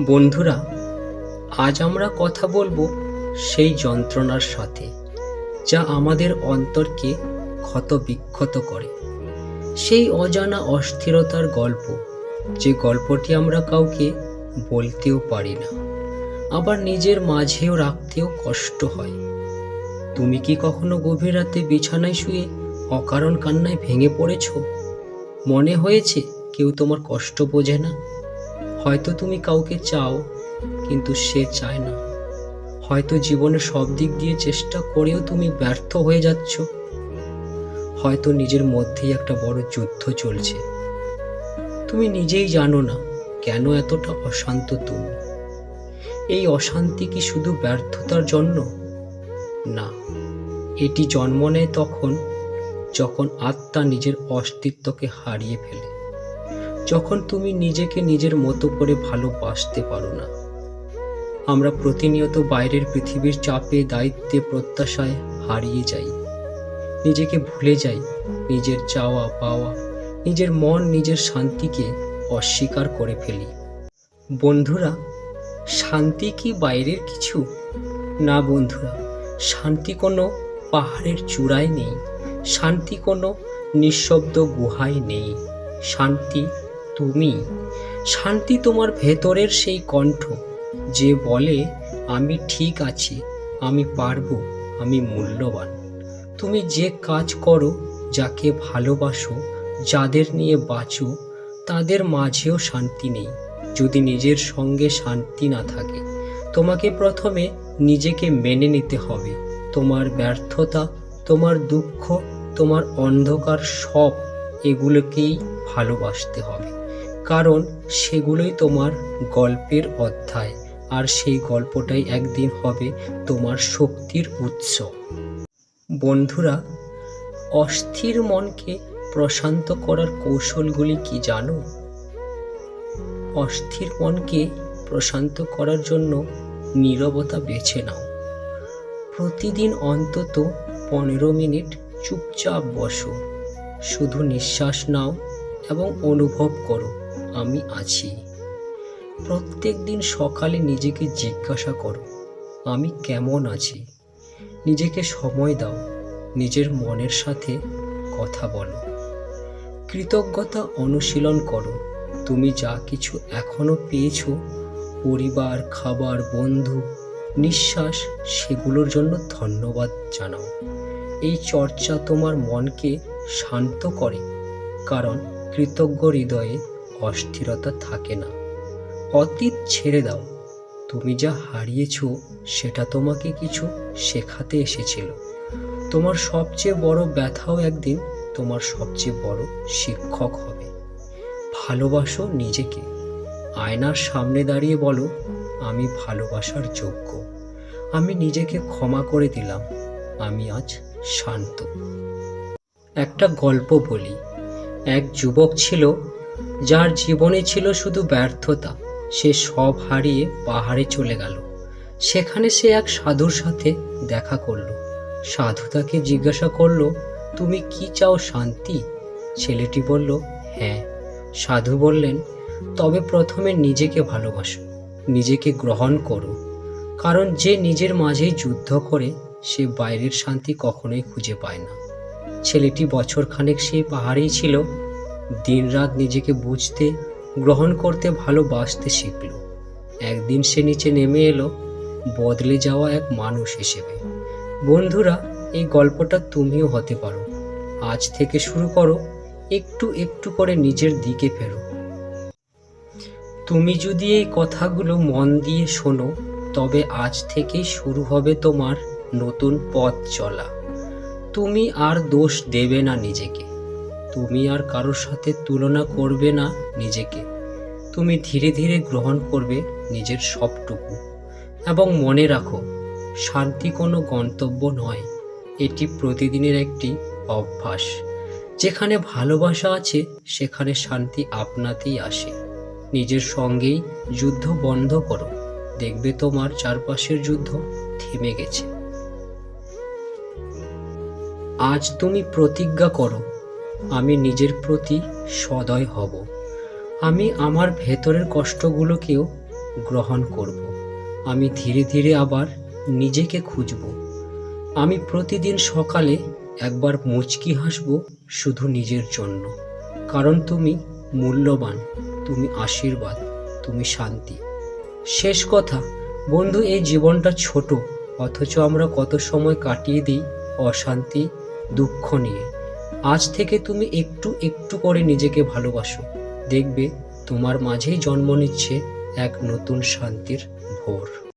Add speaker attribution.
Speaker 1: বন্ধুরা, আজ আমরা কথা বলব সেই যন্ত্রণার সাথে, যা আমাদের অন্তরকে ক্ষত বিক্ষত করে। সেই অজানা অস্থিরতার গল্প, যে গল্পটি আমরা কাউকে বলতেও পারি না, আবার নিজের মাঝেও রাখতেও কষ্ট হয়। তুমি কি কখনো গভীর রাতে বিছানায় শুয়ে অকারণ কান্নায় ভেঙে পড়েছ? মনে হয়েছে কেউ তোমার কষ্ট বোঝে না। হয়তো তুমি কাউকে চাও, কিন্তু সে চায় না। হয়তো জীবনে সব দিক দিয়ে চেষ্টা করেও তুমি ব্যর্থ হয়ে যাচ্ছ। হয়তো নিজের মধ্যেই একটা বড় যুদ্ধ চলছে। তুমি নিজেই জানো না কেন এতটা অশান্ত তুমি। এই অশান্তি কি শুধু ব্যর্থতার জন্য? না, এটি জন্ম নেয় তখন, যখন আত্মা নিজের অস্তিত্বকে হারিয়ে ফেলে। যখন তুমি নিজেকে নিজের মতো করে ভালোবাসতে পারো না, আমরা প্রতিনিয়ত বাইরের পৃথিবীর চাপে, দায়িত্বে, প্রত্যাশায় হারিয়ে যাই। নিজেকে ভুলে যাই, নিজের চাওয়া পাওয়া, নিজের মন, নিজের শান্তিকে অস্বীকার করে ফেলি। বন্ধুরা, শান্তি কি বাইরের কিছু? না বন্ধুরা, শান্তি কোনো পাহাড়ের চূড়ায় নেই, শান্তি কোনো নিঃশব্দ গুহায় নেই। শান্তি তুমি? শান্তি তোমার ভেতরের সেই কণ্ঠ যে বলে, আমি ঠিক আছি, আমি পারব, আমি মূল্যবান। তুমি যে কাজ করো, যাকে ভালোবাসো, যাদের নিয়ে বাঁচো, তাদের মাঝেও শান্তি নেই। যদি নিজের সঙ্গে শান্তি না থাকে, তোমাকে প্রথমে নিজেকে মেনে নিতে হবে। তোমার ব্যর্থতা, তোমার দুঃখ, তোমার অন্ধকার সব এগুলোকেই ভালোবাসতে হবে। কারণ সেগুলোই তোমার গল্পের অধ্যায়, আর সেই গল্পটাই একদিন হবে তোমার শক্তির উৎস। বন্ধুরা, অস্থির মনকে প্রশান্ত করার কৌশলগুলি কি জানো? অস্থির মনকে প্রশান্ত করার জন্য নীরবতা বেছে নাও। প্রতিদিন অন্তত পনেরো মিনিট চুপচাপ বসো। শুধু নিঃশ্বাস নাও এবং অনুভব করো। আমি আছি। প্রত্যেক দিন সকালে নিজেকে জিজ্ঞাসা করো, আমি কেমন আছি? নিজেকে সময় দাও, নিজের মনের সাথে কথা বলো। কৃতজ্ঞতা অনুশীলন করো, তুমি যা কিছু এখনও পেয়েছ, পরিবার, খাবার, বন্ধু, নিঃশ্বাস, সেগুলোর জন্য ধন্যবাদ জানাও। এই চর্চা তোমার মনকে শান্ত করে, কারণ কৃতজ্ঞ হৃদয়ে অস্থিরতা থাকে না। অতীত ছেড়ে দাও। তুমি যা হারিয়েছ, সেটা তোমাকে কিছু শেখাতে এসেছিল। তোমার সবচেয়ে বড় ব্যথাও একদিন তোমার সবচেয়ে বড় শিক্ষক হবে। ভালোবাসো নিজেকে। আয়নার সামনে দাঁড়িয়ে বলো, আমি ভালোবাসার যোগ্য। আমি নিজেকে ক্ষমা করে দিলাম। আমি আজ শান্ত। একটা গল্প বলি। এক যুবক ছিল যার জীবনে ছিল শুধু ব্যর্থতা, সে সব হারিয়ে পাহাড়ে চলে গেল। সেখানে সে এক সাধুর সাথে দেখা করল। সাধু তাকে জিজ্ঞাসা করল, তুমি কি চাও শান্তি? ছেলেটি বলল হ্যাঁ। সাধু বললেন, তবে প্রথমে নিজেকে ভালোবাসো, নিজেকে গ্রহণ করো। কারণ যে নিজের মাঝেই যুদ্ধ করে, সে বাইরের শান্তি কখনোই খুঁজে পায় না। ছেলেটি বছর খানেক সেই পাহাড়েই ছিল দিনরাত নিজেকে বুঝতে, গ্রহণ করতে ভালোবাসতে শিখল। একদিন সে নিচে নেমে এলো, বদলে যাওয়া এক মানুষ হিসেবে। বন্ধুরা, এই গল্পটা তুমিও হতে পারো। আজ থেকে শুরু করো, একটু একটু করে নিজের দিকে ফেরো। তুমি যদি এই কথাগুলো মন দিয়ে শোনো, তবে আজ থেকেই শুরু হবে তোমার নতুন পথ চলা। তুমি আর দোষ দেবে না নিজেকে। তুমি আর কারোর সাথে তুলনা করবে না নিজেকে। তুমি ধীরে ধীরে গ্রহণ করবে নিজের সবটুকু। এবং মনে রাখো, শান্তি কোনো গন্তব্য নয়। এটি প্রতিদিনের একটি অভ্যাস। যেখানে ভালোবাসা আছে, সেখানে শান্তি আপনাতেই আসে। নিজের সঙ্গেই যুদ্ধ বন্ধ করো। দেখবে তোমার চারপাশের যুদ্ধ থেমে গেছে। আজ তুমি প্রতিজ্ঞা করো আমি নিজের প্রতি সদয় হব। আমি আমার ভেতরের কষ্টগুলোকেও গ্রহণ করব। আমি ধীরে ধীরে আবার নিজেকে খুঁজব। আমি প্রতিদিন সকালে একবার মুচকি হাসব শুধু নিজের জন্য। কারণ তুমি মূল্যবান, তুমি আশীর্বাদ, তুমি শান্তি। শেষ কথা, বন্ধু, এই জীবনটা ছোট, অথচ আমরা কত সময় কাটিয়ে দিই অশান্তি, দুঃখ নিয়ে। আজ থেকে তুমি একটু একটু করে নিজেকে ভালোবাসো। দেখবে তোমার মাঝেই জন্ম নিচ্ছে এক নতুন শান্তির ভোর।